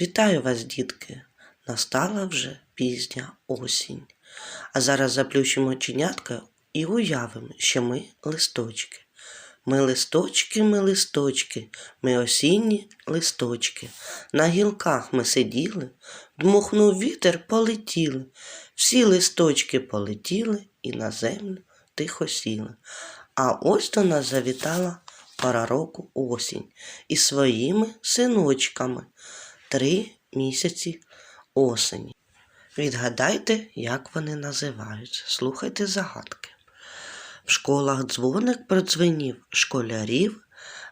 Вітаю вас, дітки! Настала вже пізня осінь. А зараз заплющимо оченятка і уявимо, що ми листочки. Ми листочки, ми листочки, ми осінні листочки. На гілках ми сиділи, дмухнув вітер, полетіли. Всі листочки полетіли і на землю тихо сіли. А ось до нас завітала пора року осінь із своїми синочками. Три місяці осені. Відгадайте, як вони називаються. Слухайте загадки. В школах дзвоник продзвенів, школярів,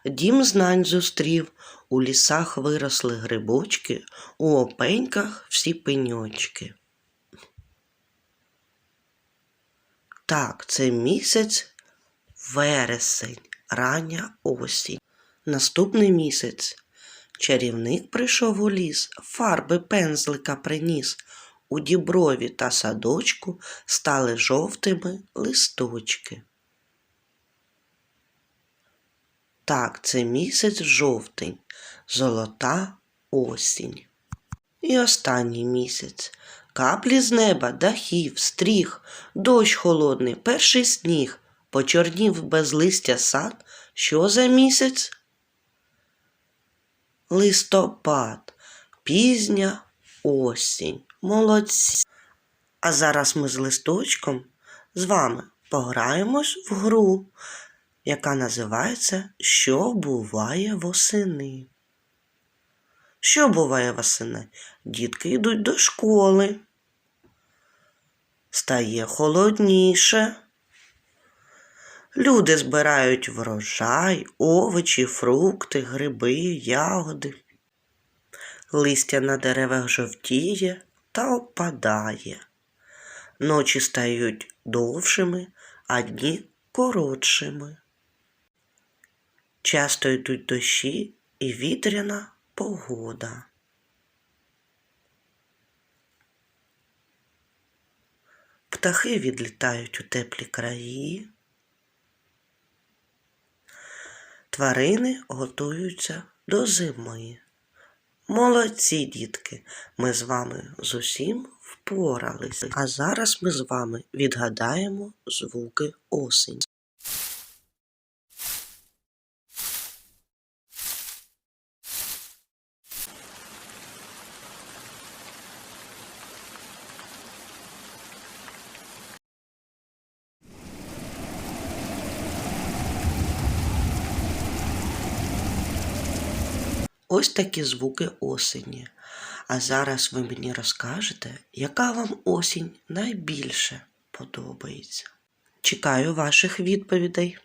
дім знань зустрів, у лісах виросли грибочки, у опеньках всі пеньочки. Так, це місяць вересень, рання осінь. Наступний місяць чарівник прийшов у ліс, фарби пензлика приніс. У діброві та садочку стали жовтими листочки. Так, це місяць жовтень, золота осінь. І останній місяць. Каплі з неба, дахів, стріх, дощ холодний, перший сніг, почорнів без листя сад. Що за місяць? Листопад, пізня осінь. Молодці. А зараз ми з листочком з вами пограємось в гру, яка називається Що буває восени. Що буває восени? Дітки йдуть до школи. Стає холодніше. Люди збирають врожай, овочі, фрукти, гриби, ягоди. Листя на деревах жовтіє та опадає. Ночі стають довшими, а дні коротшими. Часто йдуть дощі і вітряна погода. Птахи відлітають у теплі краї. Тварини готуються до зими. Молодці, дітки, ми з вами з усім впоралися. А зараз ми з вами відгадаємо звуки осені. Ось такі звуки осені. А зараз ви мені розкажете, яка вам осінь найбільше подобається. Чекаю ваших відповідей.